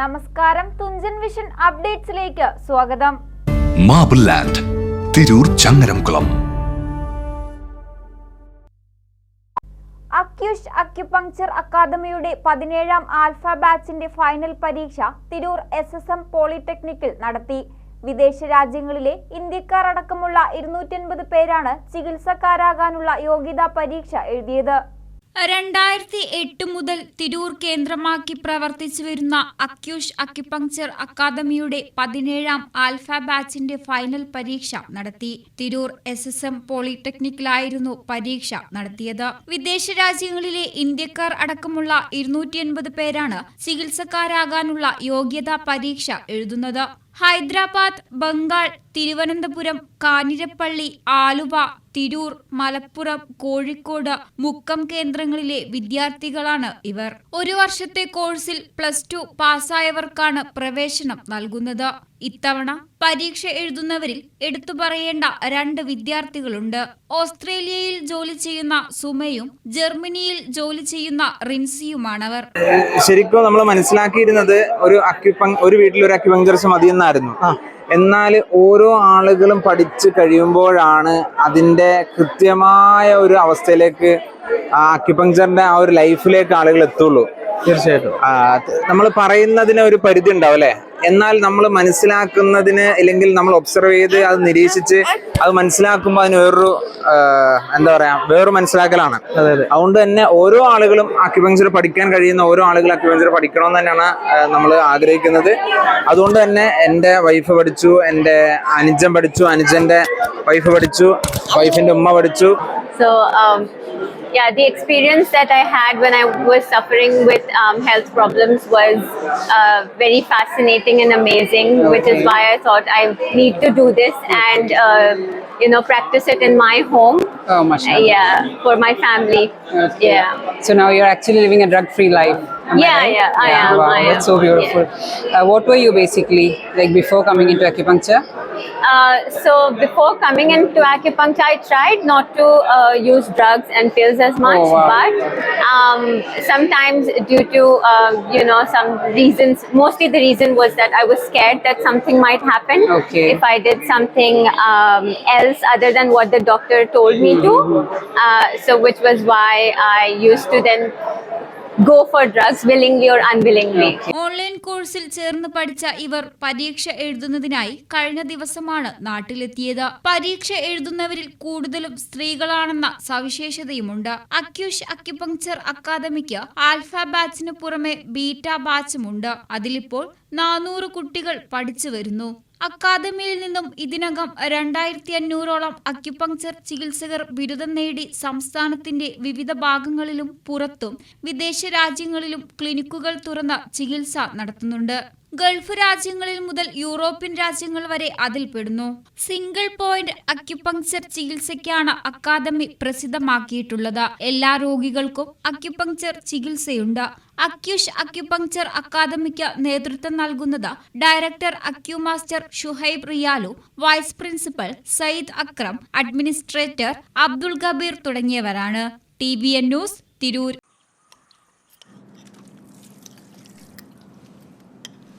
നമസ്കാരം തുഞ്ചൻ വിഷൻ അപ്ഡേറ്റ്സിലേക്ക് സ്വാഗതം. Marble land Tirur Changaramkulam. അക്യുഷ് acupuncture അക്കാദമിയുടെ പതിനേഴാം ആൽഫ ബാച്ചിന്റെ ഫൈനൽ പരീക്ഷ തിരൂർ എസ് എസ് എം പോളിടെക്നിക്കിൽ നടത്തി. വിദേശ രാജ്യങ്ങളിലെ ഇന്ത്യക്കാർ അടക്കമുള്ള ഇരുന്നൂറ്റൻപത് പേരാണ് ചികിത്സക്കാരാകാനുള്ള യോഗ്യതാ പരീക്ഷ എഴുതിയത്. രണ്ടായിരത്തി എട്ട് മുതൽ തിരൂർ കേന്ദ്രമാക്കി പ്രവർത്തിച്ചു വരുന്ന അക്യൂഷ് അക്യുപങ്ചർ അക്കാദമിയുടെ പതിനേഴാം ആൽഫ ബാച്ചിന്റെ ഫൈനൽ പരീക്ഷ നടത്തി. തിരൂർ എസ് എസ് എം പോളിടെക്നിക്കിലായിരുന്നു പരീക്ഷ നടത്തിയത്. വിദേശ രാജ്യങ്ങളിലെ ഇന്ത്യക്കാർ അടക്കമുള്ള ഇരുന്നൂറ്റി പേരാണ് ചികിത്സക്കാരാകാനുള്ള യോഗ്യതാ പരീക്ഷ എഴുതുന്നത്. ഹൈദരാബാദ് ബംഗാൾ തിരുവനന്തപുരം കാഞ്ഞിരപ്പള്ളി ആലുവ തിരൂർ മലപ്പുറം കോഴിക്കോട് മുക്കം കേന്ദ്രങ്ങളിലെ വിദ്യാർത്ഥികളാണ് ഇവർ. ഒരു വർഷത്തെ കോഴ്സിൽ പ്ലസ് ടു പാസ്സായവർക്കാണ് പ്രവേശനം നൽകുന്നത്. ഇത്തവണ പരീക്ഷ എഴുതുന്നവരിൽ എടുത്തു പറയേണ്ട രണ്ട് വിദ്യാർത്ഥികളുണ്ട്. ഓസ്ട്രേലിയയിൽ ജോലി ചെയ്യുന്ന സുമയും ജർമ്മനിയിൽ ജോലി ചെയ്യുന്ന റിൻസിയുമാണവർ. ശരിക്കും നമ്മൾ മനസ്സിലാക്കിയിരുന്നത് ഒരു അക്യുപങ് ഒരു വീട്ടിൽ ഒരു അക്യുപങ്ചർസ് മതിയെന്നായിരുന്നു. എന്നാൽ ഓരോ ആളുകളും പഠിച്ചു കഴിയുമ്പോഴാണ് അതിന്റെ കൃത്യമായ ഒരു അവസ്ഥയിലേക്ക് ആ അക്യുപങ്ചറിന്റെ ആ ഒരു ലൈഫിലേക്ക് ആളുകൾ എത്തുള്ളൂ. തീർച്ചയായിട്ടും. നമ്മൾ പറയുന്നതിന് ഒരു പരിധി ഉണ്ടാവും അല്ലെ? എന്നാൽ നമ്മൾ മനസ്സിലാക്കുന്നതിന് അല്ലെങ്കിൽ നമ്മൾ ഒബ്സർവ് ചെയ്ത് അത് നിരീക്ഷിച്ച് അത് മനസ്സിലാക്കുമ്പോൾ അതിന് വേറൊരു എന്താ പറയാ വേറൊരു മനസ്സിലാക്കലാണ്. അതെ അതെ. അതുകൊണ്ട് തന്നെ ഓരോ ആളുകളും അക്യുപങ്ചർ പഠിക്കാൻ കഴിയുന്ന ഓരോ ആളുകളും അക്യുപങ്ചർ പഠിക്കണമെന്ന് തന്നെയാണ് നമ്മൾ ആഗ്രഹിക്കുന്നത്. അതുകൊണ്ട് തന്നെ എന്റെ വൈഫ് പഠിച്ചു എന്റെ അനുജൻ പഠിച്ചു അനുജന്റെ വൈഫ് പഠിച്ചു വൈഫിന്റെ ഉമ്മ പഠിച്ചു. So yeah the experience that I had had when I was suffering with um, health problems was uh, very fascinating and amazing, which is why I thought I need to do this and, uh, you know, practice it in my home. Oh, Uh, mashallah. yeah, for my family. Okay. Yeah. So now you're actually living a drug-free life. am Yeah, right? yeah, I am, Wow, I that's am. so beautiful. Uh, what were you basically like before coming into acupuncture? Uh, so before coming into acupuncture, I tried not to uh, use drugs and pills as much, Oh, wow. but um, sometimes due to uh, you know some reasons, mostly the reason was that I was scared that something might happen Okay. if I did something um, else other than what the doctor told me to. Uh, so which was why I used to then go for drugs willingly or unwillingly online കോഴ്സിൽ ചേർന്ന് പഠിച്ച ഇവർ പരീക്ഷ എഴുതുന്നതിനായി കഴിഞ്ഞ ദിവസമാണ് നാട്ടിലെത്തിയത്. പരീക്ഷ എഴുതുന്നവരിൽ കൂടുതലും സ്ത്രീകളാണെന്ന സവിശേഷതയുമുണ്ട്. അക്യൂഷ് അക്യുപങ്ചർ അക്കാദമിക്ക് ആൽഫ ബാച്ചിന് പുറമെ ബീറ്റ ബാച്ചുമുണ്ട് അതിലിപ്പോൾ നാനൂറ് കുട്ടികൾ പഠിച്ചു വരുന്നു. അക്കാദമിയിൽ നിന്നും ഇതിനകം രണ്ടായിരത്തി അഞ്ഞൂറോളം അക്യുപങ്ചർ ചികിത്സകർ ബിരുദം നേടി സംസ്ഥാനത്തിന്റെ വിവിധ ഭാഗങ്ങളിലും പുറത്തും വിദേശ രാജ്യങ്ങളിലും ക്ലിനിക്കുകൾ തുറന്ന് ചികിത്സ നടത്തുന്നുണ്ട്. ഗൾഫ് രാജ്യങ്ങളിൽ മുതൽ യൂറോപ്യൻ രാജ്യങ്ങൾ വരെ അതിൽപ്പെടുന്നു സിംഗിൾ പോയിന്റ് അക്യുപങ്ചർ ചികിത്സയ്ക്കാണ് അക്കാദമി പ്രസിദ്ധമാക്കിയിട്ടുള്ളത്. എല്ലാ രോഗികൾക്കും അക്യുപങ്ചർ ചികിത്സയുണ്ട്. അക്യുഷ് അക്യുപങ്ചർ അക്കാദമിക്ക് നേതൃത്വം നൽകുന്നത് ഡയറക്ടർ അക്യുമാസ്റ്റർ Shuhaib റിയാലു vice principal Sayyid Akram administrator Abdul Gabeer തുടങ്ങിയവരാണ്. T B N news Tirur.